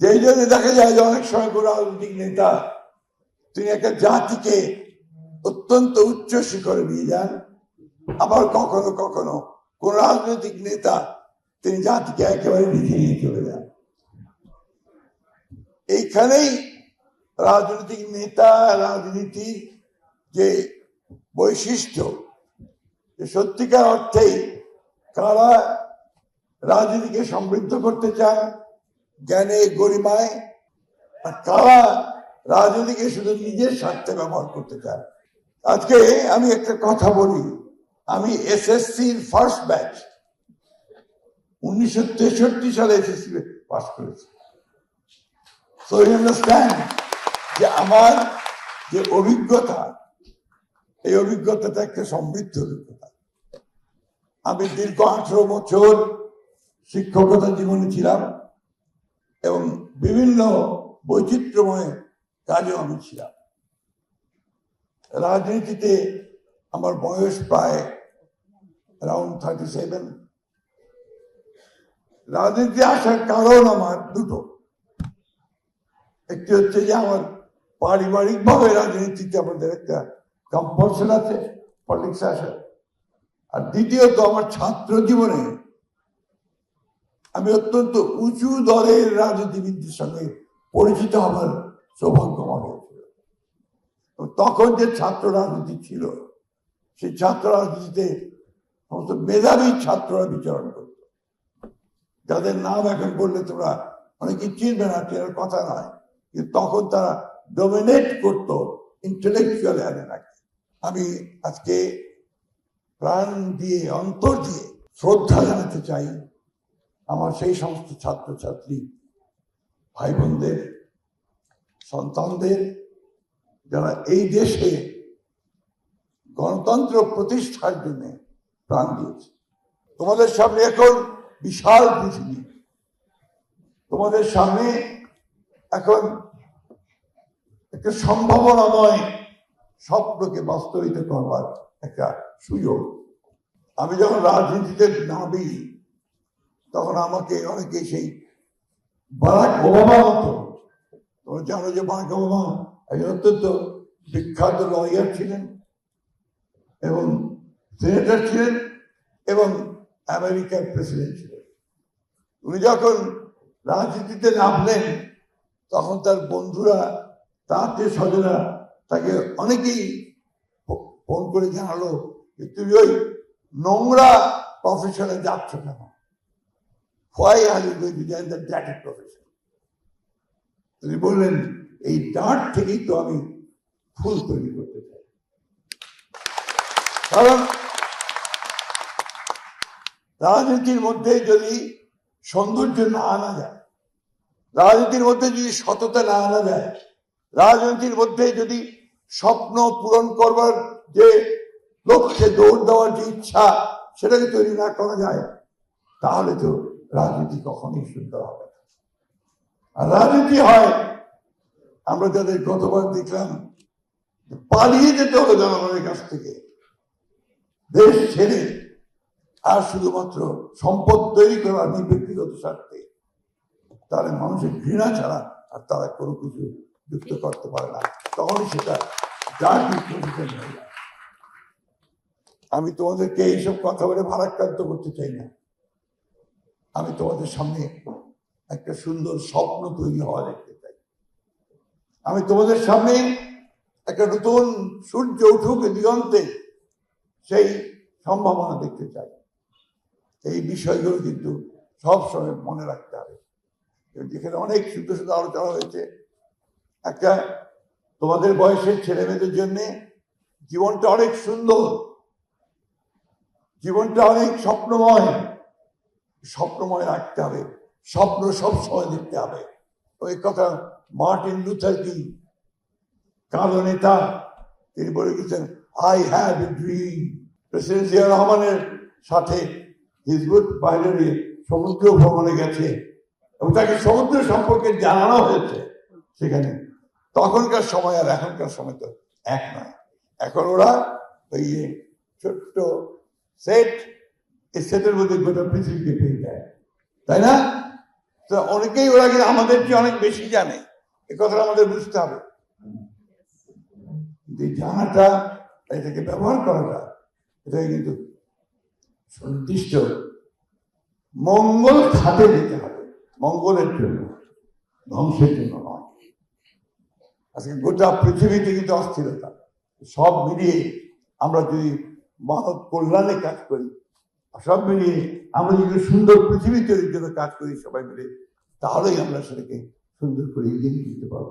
যেই জন্য দেখা যায় যে অনেক সময় কোনো রাজনৈতিক নেতা তিনি একটা জাতিকে অত্যন্ত উচ্চ শিখরে নিয়ে যান, আবার কখনো কখনো কোন রাজনৈতিক নেতা তিনি জাতিকে একেবারে নিচে নিয়ে চলে যান। এইখানেই রাজনৈতিক নেতা, রাজনীতি যে বৈশিষ্ট্য সত্যিকার অর্থেই কারা রাজনীতিকে সমৃদ্ধ করতে চান জ্ঞানে গরিমায় কারা রাজনীতিকে শুধু নিজের স্বার্থে ব্যবহার করতে চায়। আজকে আমি একটা কথা বলি। আমি এসএসসির ফার্স্ট ব্যাচ। উনিশশো তেষট্টি সালে এসএসসি পাস করেছি। সো ইউ যে আমার যে অভিজ্ঞতা, এই অভিজ্ঞতাটা একটা সমৃদ্ধ অভিজ্ঞতা। আমি দীর্ঘ আঠারো বছর শিক্ষকতা জীবনে ছিলাম। এবং বিভিন্ন বৈচিত্র্যময় কাজেও আমি ছিলাম। রাজনীতিতে আমার বয়স প্রায় রাউন্ড থার্টি সেভেন রাজনীতি আসার কারণ আমার দুটো। একটি হচ্ছে যে আমার পারিবারিক ভাবে রাজনীতিতে আমাদের একটা কম্পালশন আছে পলিটিক্স আসার আর দ্বিতীয়ত আমার ছাত্র জীবনে আমি অত্যন্ত উঁচু দলের রাজনীতিবিদদের সঙ্গে পরিচিত হবার সৌভাগ্য আমার হয়েছিল। তখন যে ছাত্র রাজনীতি ছিল, সেই ছাত্র রাজনীতিতে সমস্ত মেধাবী ছাত্ররা বিচরণ করত। যাদের নাম এখন বললে তোমরা অনেকে চিনবে না, চেনার কথা নয়, কিন্তু তখন তারা ডোমিনেট করত ইন্টেলেকচুয়াল অ্যারেনাকে আমি আজকে প্রাণ দিয়ে, অন্তর দিয়ে শ্রদ্ধা জানাতে চাই আমার সেই সমস্ত ছাত্রছাত্রী ভাই বোনদের সন্তানদের, যারা এই দেশে গণতন্ত্র প্রতিষ্ঠার জন্য প্রাণ দিয়েছে। তোমাদের সামনে এখন বিশাল পৃথিবী তোমাদের সামনে এখন একটা সম্ভাবনাময় স্বপ্নকে বাস্তবিত করবার একটা সুযোগ। আমি যখন রাজনীতিতে নামি তখন আমাকে অনেকে সেই বারাক ওবামা মতো তোমরা জানো যে বারাক ওবামা একজন অত্যন্ত বিখ্যাত লয়ার ছিলেন এবং সিনেটর ছিলেন এবং আমেরিকার প্রেসিডেন্ট ছিলেন। উনি যখন রাজনীতিতে নামলেন, তখন তার বন্ধুরা তার যে স্বজনা তাকে অনেকেই ফোন করে জানালো যে তুমি ওই নোংরা প্রফেশনে যাচ্ছ কেন? Why are you going to join the ড্যাটি profession তিনি বললেন, এই ডাঁট থেকেই তো আমি ফুল তৈরি করতে চাই। কারণ রাজনীতির মধ্যে যদি সৌন্দর্য না আনা যায়, রাজনীতির মধ্যে যদি সততা না আনা যায়, রাজনীতির মধ্যে যদি স্বপ্ন পূরণ করবার যে লক্ষ্যে দৌড় দেওয়ার যে ইচ্ছা সেটাকে তৈরি না করা যায়, তাহলে তো রাজনীতি কখনোই সুন্দর হবে না। আর রাজনীতি হয়, আমরা যাদের গতবার দেখলাম পালিয়ে যেতে হবে জনগণের কাছ থেকে। দেশ ছেড়ে আর শুধুমাত্র সম্পদ তৈরি করা ব্যক্তিগত স্বার্থে তাহলে মানুষের ঘৃণা ছাড়া আর তারা কোনো কিছু যুক্ত করতে পারে না। তখনই সেটা প্রতিষ্ঠান আমি তোমাদেরকে এইসব কথা বলে ভারাক্রান্ত করতে চাই না। আমি তোমাদের সামনে একটা সুন্দর স্বপ্ন তৈরি হওয়া দেখতে চাই। আমি তোমাদের সামনে একটা নতুন সূর্য উঠুক দিগন্তে সেই সম্ভাবনা দেখতে চাই। এই বিষয়গুলো কিন্তু সব সময় মনে রাখতে হবে। যেখানে অনেক সুন্দর সুন্দর আলোচনা হয়েছে। একটা তোমাদের বয়সের ছেলে মেয়েদের জন্য জীবনটা অনেক সুন্দর। জীবনটা অনেক স্বপ্নময়। স্বপ্নময় রাখতে হবে, স্বপ্ন সব সময় দেখতে হবে। ওই কথা মার্টিন লুথার কি, কালো নেতা, তিনি বলে গেছেন I have a dream president Zia রহমানের সাথে হিজবুত বাইরে সমুদ্র ভ্রমণে গেছে এবং তাকে সমুদ্র সম্পর্কে জানানো হয়েছে সেখানে। তখনকার সময় আর এখনকার সময় তো এক নয়। এখন ওরা ওই ছোট্ট সেট সেটের মধ্যে গোটা পৃথিবীকে পেয়ে যায় তাই না? তো অনেকেই ওরা কিন্তু আমাদের চেয়ে অনেক বেশি জানে? এ কথাটা আমাদের বুঝতে হবে। যে জানাটা এটাকে ব্যবহার করাটা এটা কিন্তু সুনির্দিষ্ট মঙ্গল খাতে দিতে হবে। মঙ্গলের জন্য, ধ্বংসের জন্য নয়। আজকে গোটা পৃথিবীতে কিন্তু অস্থিরতা। সব মিলিয়ে আমরা যদি মানব কল্যাণে কাজ করি সব মিলিয়ে আমরা যদি সুন্দর পৃথিবী তৈরির জন্য কাজ করি, সবাই মিলে, তাহলেই আমরা সেটাকে সুন্দর করে এগিয়ে নিয়ে যেতে পারব।